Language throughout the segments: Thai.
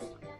何?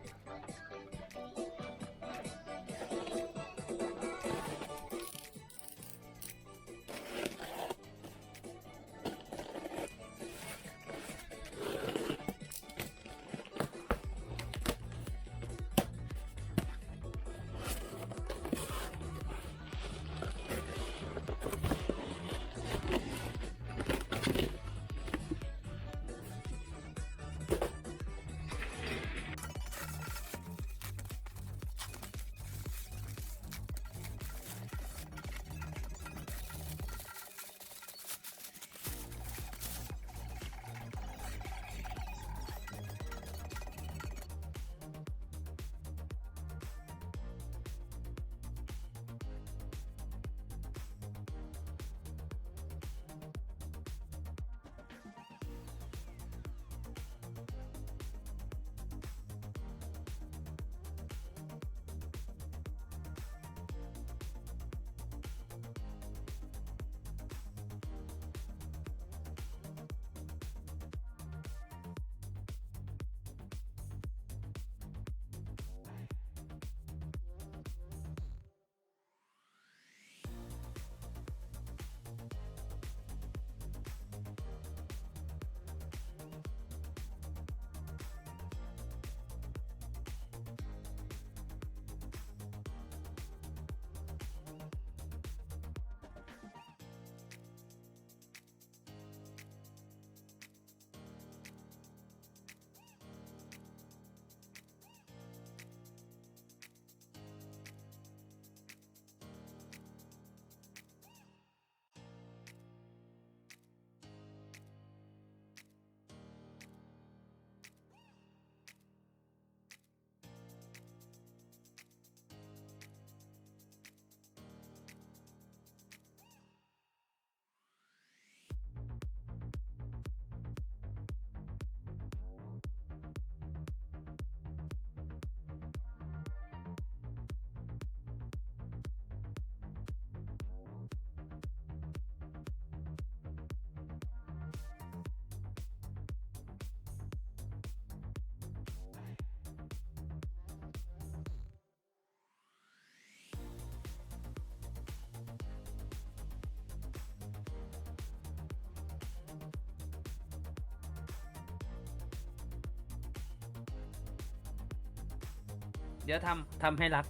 เดี๋ยวทำทำให้รัก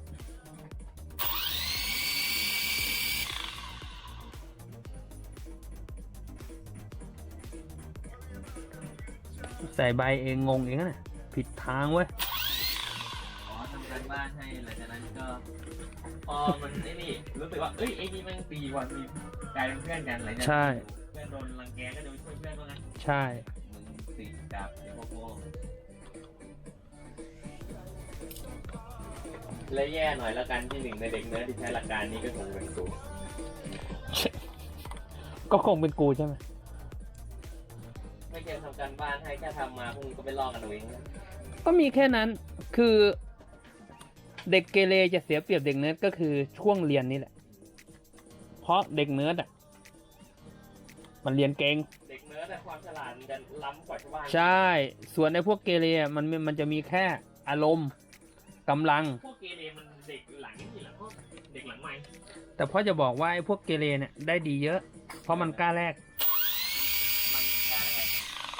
ใส่ใบเองงงเองนะผิดทางเว้ย อ๋อทำการบ้านให้หลังจากนั้นก็พอมันไอ้นี่รู้สึกว่าเอ้ยไอ้นี่แมันตีวันมีกลายเป็นเพื่อนกันหลังจากใช่ เพื่อนโดนรังแกก็จะไปช่วยเพื่อนว่างั้นใช่ และแย่หน่อยแล้วกันที่หนึ่งในเด็กเนื้อที่ใช้หลักการนี้ก็คงเป็นกูก็คงเป็นกูใช่ไหมไม่เคยทำการบ้านให้แค่ทำมาพวกมึงก็ไปลอกกันเอาเองนะก็มีแค่นั้นคือเด็กเกเรจะเสียเปรียบเด็กเนิร์ดก็คือช่วงเรียนนี่แหละ เพราะเด็กเนิร์ดอะ มันเรียนเก่งเด็กเนื้อแต่ความฉลาดมันจะล้ำกว่าชาวบ้านใช่ ส่วนในพวกเกเรอะมันมันจะมีแค่อารมณ์ กำลัง พวกเกเรมันเด็กหลังนี่แหละพวกเด็กหลังใหม่แต่พ่อจะบอกว่าไอ้พวกเกเรเนี่ยได้ดีเยอะ เพราะมันกล้าแลก มันกล้าได้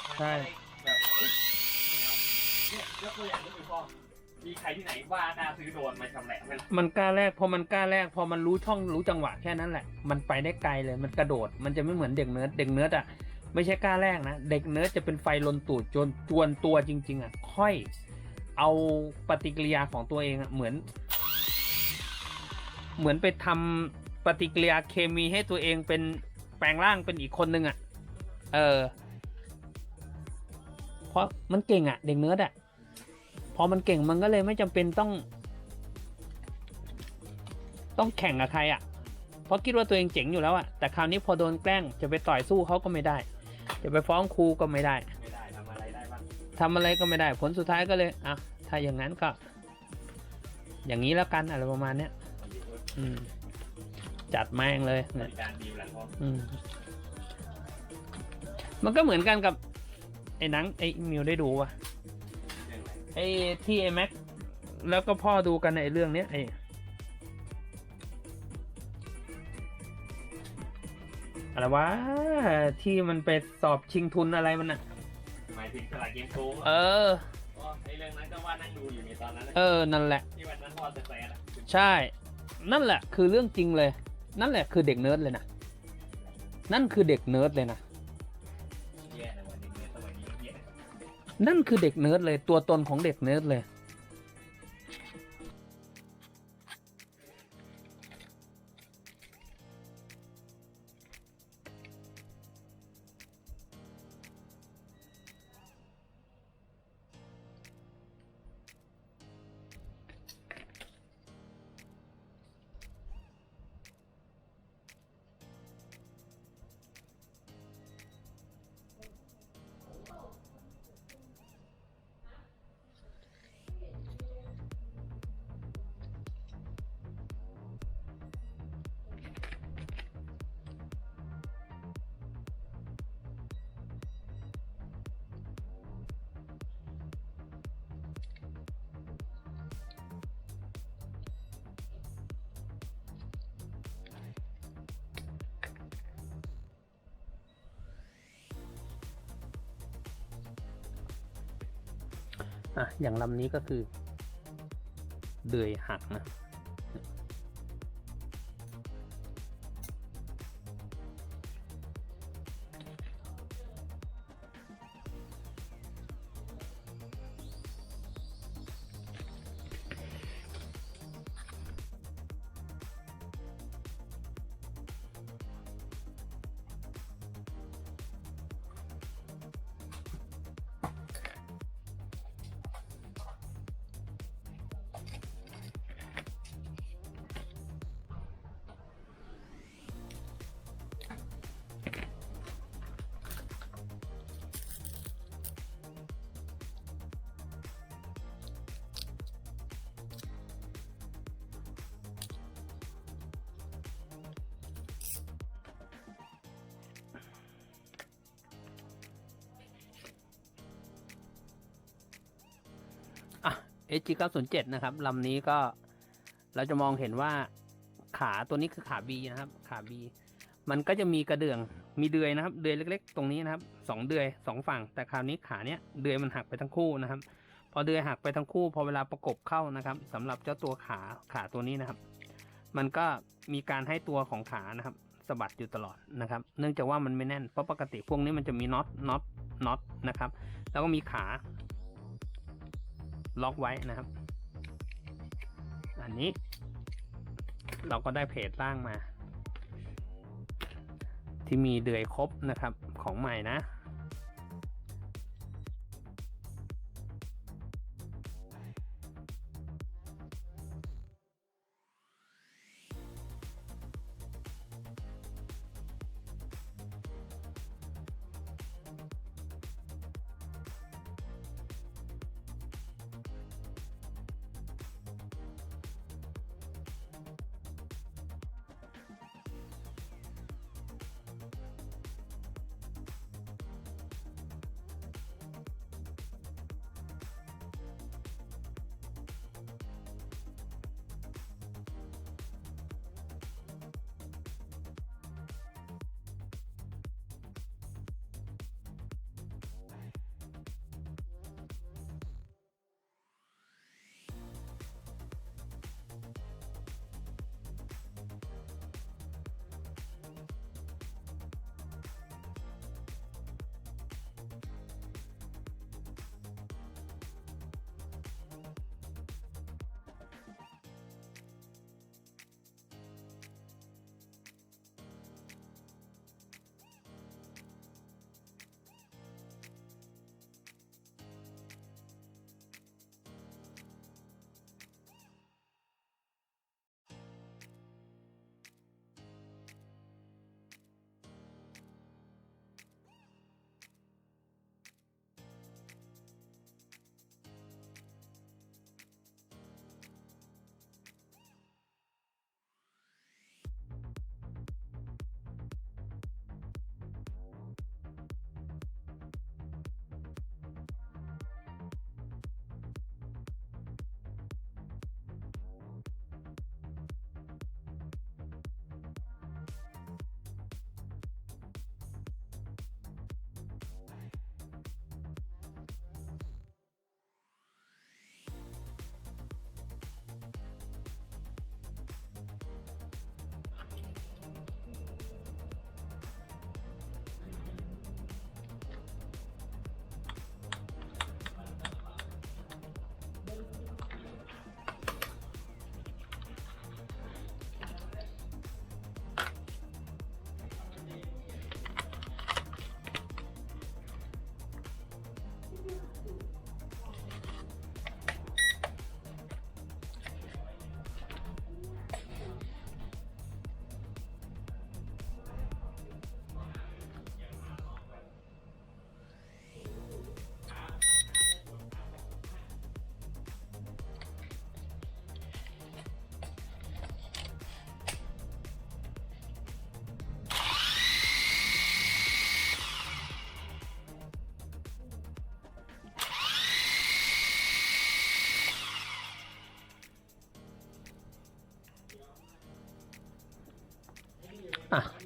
มันใช่ได้แบบเอ้ยเนี่ยยกตัวอย่างก็คือพ่อมีใครที่ไหนว่ากล้าซื้อโดรนมาชำแหละไหมล่ะมันกล้าแลกพอมันกล้าแลกพอมันรู้ช่องรู้จังหวะแค่นั้นแหละ มันไปได้ไกลเลยมันกระโดด มันจะไม่เหมือนเด็กเนิร์ดเด็กเนิร์ดอะไม่ใช่กล้าแลกนะ เด็กเนิร์ดจะเป็นไฟลนตูดจนจวนตัวจริง ๆอะค่อย เอาปฏิกิริยาของตัวเองอะเหมือน เหมือนไปทำปฏิกิริยาเคมีให้ตัวเองเป็นแปลงร่างเป็นอีกคนนึงอะ เออ เพราะมันเก่งอะ เด็กเนิร์ดอะ พอมันเก่งมันก็เลยไม่จำเป็นต้อง ต้องแข่งกับใครอะ เพราะคิดว่าตัวเองเจ๋งอยู่แล้วอะ แต่คราวนี้พอโดนแกล้งจะไปต่อยสู้เขาก็ไม่ได้ จะไปฟ้องครูก็ไม่ได้ไม่ได้ทำอะไรได้บ้างทำอะไรก็ไม่ได้ ผลสุดท้ายก็เลย อะ ถ้าอย่างนั้นก็ อย่างนี้แล้วกันอะไรประมาณเนี้ยอืม จัดแม่งเลยบเนี่ยริการดีหลังพ่ออืมมันก็เหมือนกันกับ ไอ้หนังไอ้มิวได้ดูว่ะเรื่องอะไรไอ้ที่ไอ้แม็กแล้วก็พ่อดูกันในเรื่องเนี้ยไอ้อะไรวะที่มันไปสอบชิงทุนอะไรมันอะหมายถึงสลากเกมโกงเออ อ๋อไอเรื่องนั้นก็ว่านั่งดูอยู่ในตอนนั้นน่ะเออนั่นแหละ ที่วันนั้นพ่อแสๆอะใช่ นั่นแหละคือเรื่องจริงเลย นั่นแหละคือเด็กเนิร์ดเลยนะ นั่นคือเด็กเนิร์ดเลยนะ แย่ในวันนี้เนี่ยสมัยนี้แย่ นั่นคือเด็กเนิร์ดเลย ตัวตนของเด็กเนิร์ดเลย อะอย่างลำนี้ก็คือเดือยหักนะ SG 9 0 7นะครับลำนี้ก็เราจะมองเห็นว่าขาตัวนี้คือขา B นะครับ ขา B มันก็จะมีกระเดื่องมีเดือยนะครับ เดือยเล็ก ๆ ตรงนี้นะครับสองเดือยสองฝั่ง แต่คราวนี้ขาเนี้ยเดือยมันหักไปทั้งคู่นะครับ พอเดือยหักไปทั้งคู่ พอเวลาประกบเข้านะครับสำหรับเจ้าตัวขาขาตัวนี้นะครับ มันก็มีการให้ตัวของขานะครับสะบัดอยู่ตลอดนะครับ เนื่องจากว่ามันไม่แน่นเพราะปกติพวกนี้มันจะมีน็อตน็อตน็อตนะครับ แล้วก็มีขา ล็อกไว้นะครับ อันนี้ เราก็ได้เพจล่างมา ที่มีเดือยครบนะครับของใหม่นะ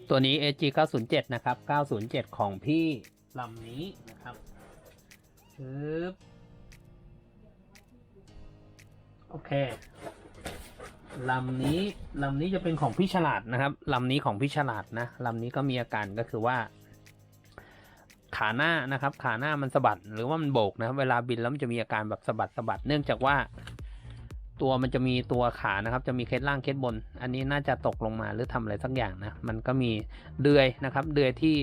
ตัวนี้ AG 907 นะครับ 907 ของพี่ลำนี้นะครับปึ๊บโอเคลำนี้ลำนี้จะเป็นของพี่ฉลาดนะครับลำนี้ของพี่ฉลาดนะลำนี้ก็มีอาการก็คือว่า ขาหน้านะครับ ขาหน้ามันสะบัดหรือว่ามันโบกนะเวลาบินแล้วมันจะมีอาการแบบสะบัดสะบัดเนื่องจากว่า ตัวมันจะมีตัวขานะครับ จะมีเคสล่างเคสบน อันนี้น่าจะตกลงมาหรือทำอะไรสักอย่างนะ มันก็มีเดือยนะครับ เดือยที่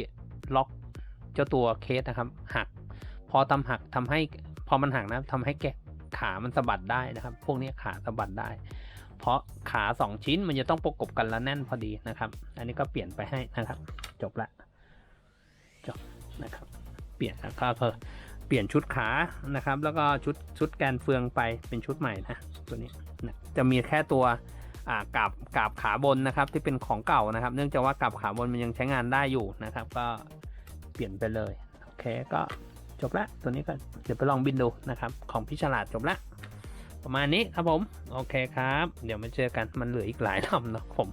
ล็อกเจ้าตัวเคสนะครับ หัก พอทำหักทำให้พอมันหักนะทำให้แกะขามันสะบัดได้นะครับ พวกนี้ขาสะบัดได้ เพราะขาสองชิ้นมันจะต้องประกบกันแล้วแน่นพอดีนะครับ อันนี้ก็เปลี่ยนไปให้นะครับ จบละจบนะครับ เปลี่ยนแล้วก็เพิ่ม เปลี่ยนชุดขานะครับ แล้วก็ชุดชุดแกนเฟืองไปเป็นชุดใหม่นะตัวนี้นะจะมีแค่ตัวกาบกาบขาบนนะครับที่เป็นของเก่านะครับ เนื่องจากว่ากาบขาบนมันยังใช้งานได้อยู่นะครับ ก็เปลี่ยนไปเลยโอเคก็จบละตัวนี้ก็เดี๋ยวไปลองบินดูนะครับ ของพี่ฉลาดจบละประมาณนี้ครับผมโอเคครับ เดี๋ยวมาเจอกันมันเหลืออีกหลายลำเนาะผม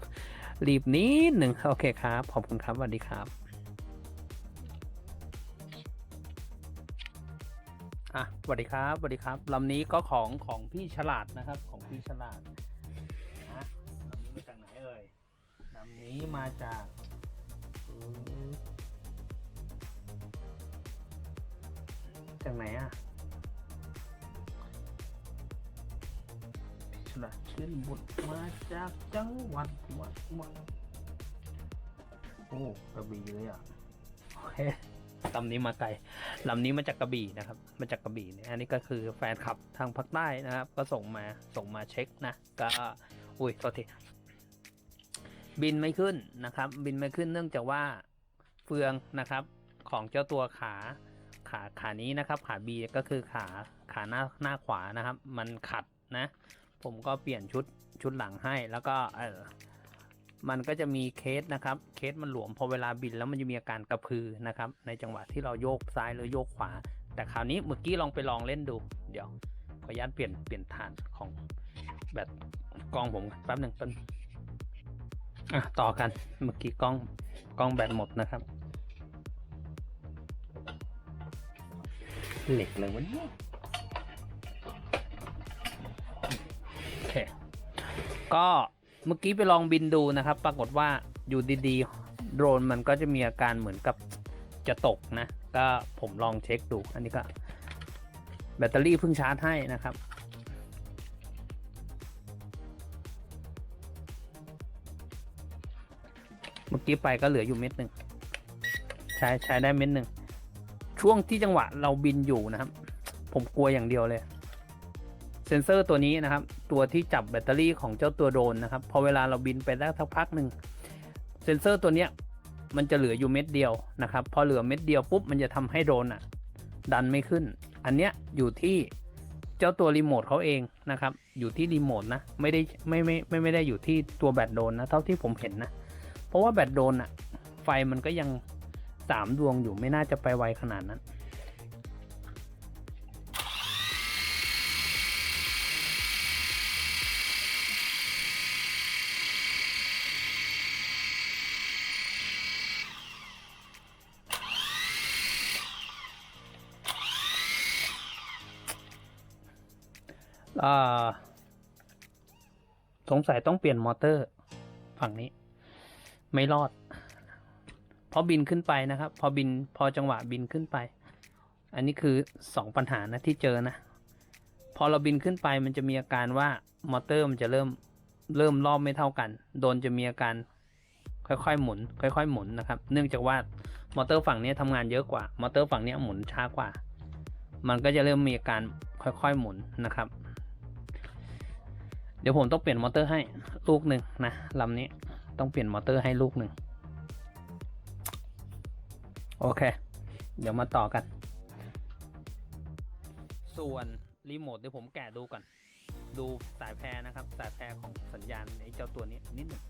รีบนิดหนึ่งโอเคครับขอบคุณครับสวัสดีครับ อะสวัสดีครับสวัสดีครับลำนี้ก็ของของพี่ฉลาดนะครับ ของพี่ฉลาดนะลำนี้มาจากไหนเอ่ยลำนี้มาจากจากไหนอะพี่ฉลาดเชื่อนบุตรมาจากจังหวัดวัดวัดโอ้กระบี่เลยอะโอเค ลำนี้มาไกลลำนี้มาจากกระบี่นะครับมาจากกระบี่เนี่ยอันนี้ก็คือแฟนคลับทางภาคใต้นะครับ ก็ส่งมาส่งมาเช็คนะ ก็อุ้ยโทษทีบินไม่ขึ้นนะครับ บินไม่ขึ้นเนื่องจากว่าเฟืองนะครับ ของเจ้าตัวขาขาขานี้นะครับ ขาบีก็คือขาขาหน้าหน้าขวานะครับ มันขัดนะ ผมก็เปลี่ยนชุดชุดหลังให้แล้วก็เออ มันก็จะมีเคสนะครับเคสมันหลวมพอเวลาบินแล้วมันจะมีอาการกระพือนะครับในจังหวะที่เราโยกซ้ายหรือโยกขวา แต่คราวนี้เมื่อกี้ลองไปลองเล่นดู เดี๋ยวขออนุญาตเปลี่ยนเปลี่ยนฐานของแบตกล้องผมแป๊บหนึ่งต้นอะต่อกันเมื่อกี้กล้องกล้องแบตหมดนะครับเหล็กเลยวะเนี่ยโอเคก็ เมื่อกี้ไปลองบินดูนะครับ ปรากฏว่าอยู่ดีๆ โดรนมันก็จะมีอาการเหมือนกับจะตกนะ ก็ผมลองเช็คดู อันนี้ก็ แบตเตอรี่เพิ่งชาร์จให้นะครับ เมื่อกี้ไปก็เหลืออยู่เม็ดหนึ่งใช้ใช้ได้เม็ดหนึ่งช่วงที่จังหวะเราบินอยู่นะครับ ผมกลัวอย่างเดียวเลย เซนเซอร์ตัวนี้นะครับ ตัวที่จับแบตเตอรี่ของเจ้าตัวโดรนนะครับ พอเวลาเราบินไปได้สักพักหนึ่งเซนเซอร์ตัวเนี้ยมันจะเหลืออยู่เม็ดเดียวนะครับ พอเหลือเม็ดเดียวปุ๊บมันจะทำให้โดรนอะ ดันไม่ขึ้น อันเนี้ยอยู่ที่เจ้าตัวรีโมทเขาเองนะครับ อยู่ที่รีโมทนะ ไม่ได้ไม่ไม่ไม่ไม่ได้อยู่ที่ตัวแบตโดรนนะ เท่าที่ผมเห็นนะ เพราะว่าแบตโดรนอะไฟมันก็ยังสามดวงอยู่ไม่น่าจะไปไวขนาดนั้น อ่า สงสัยต้องเปลี่ยนมอเตอร์ ฝั่งนี้ ไม่รอด เพอบินขึ้นไปนะครับ พอบินพอจังหวะบินขึ้นไป อันนี้คือสองปัญหานะที่เจอนะ พอเราบินขึ้นไปมันจะมีอาการว่ามอเตอร์มันจะเริ่มเริ่มรอบไม่เท่ากัน โดนจะมีอาการค่อยๆหมุน ค่อยๆหมุนนะครับ เนื่องจากว่ามอเตอร์ฝั่งนี้ทำงานเยอะกว่ามอเตอร์ฝั่งนี้หมุนช้ากว่า มันก็จะเริ่มมีอาการค่อยๆหมุนนะครับ เดี๋ยวผมต้องเปลี่ยนมอเตอร์ให้ลูกหนึ่งนะลำนี้ต้องเปลี่ยนมอเตอร์ให้ลูกหนึ่งโอเค เดี๋ยวมาต่อกัน ส่วนรีโมทเดี๋ยวผมแกะดูก่อน ดูสายแพรนะครับ สายแพรของสัญญาณไอ้เจ้าตัวนี้นิดหนึ่ง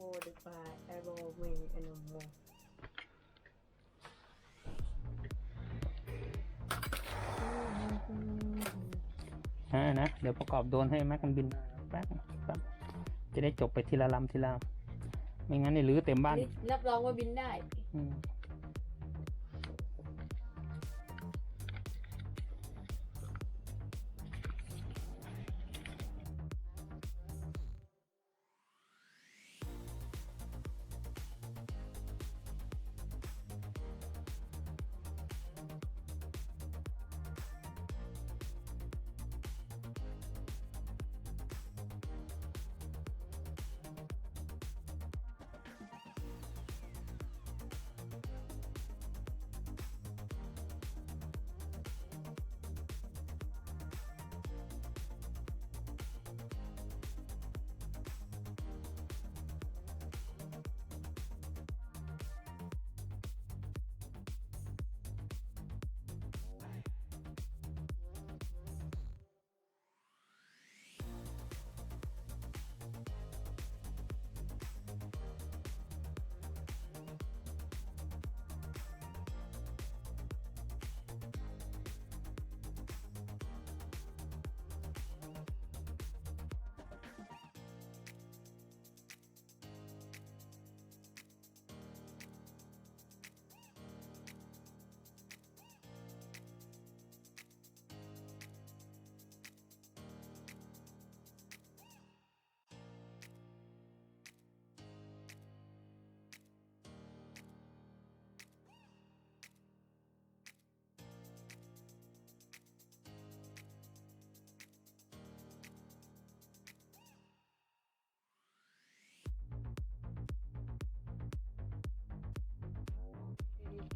the fly arrow wing and more อ่านะ เดี๋ยวประกอบโดรนให้แม็กมันบินแป๊บแป๊บจะได้จบไปทีละลำทีละลำไม่งั้นเนี่ยรื้อเต็มบ้านนี่รับรองว่าบินได้ อืม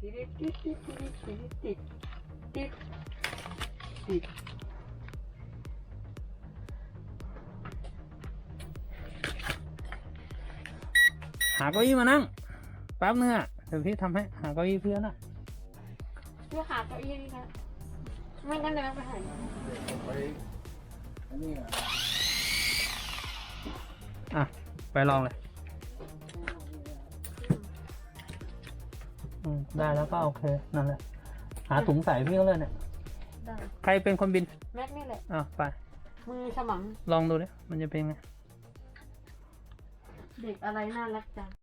ติดติดติดติดติดติดติดติดติดหาเก้าอี้มานั่งแป๊บนึงอะเดี๋ยวพี่ทำให้หาเก้าอี้เพื่อนอะเพื่อหาเก้าอี้นี่นะไม่งั้นเดินไปหาอะ ไปลองเลย อืมได้แล้วก็โอเคนั่นแหละหาถุงใส่พี่เขาเลยเนี่ยได้ใครเป็นคนบินแม็กนี่แหละ อะไป มือฉมังลองดูดิมันจะเป็นไง เด็กอะไรน่ารักจัง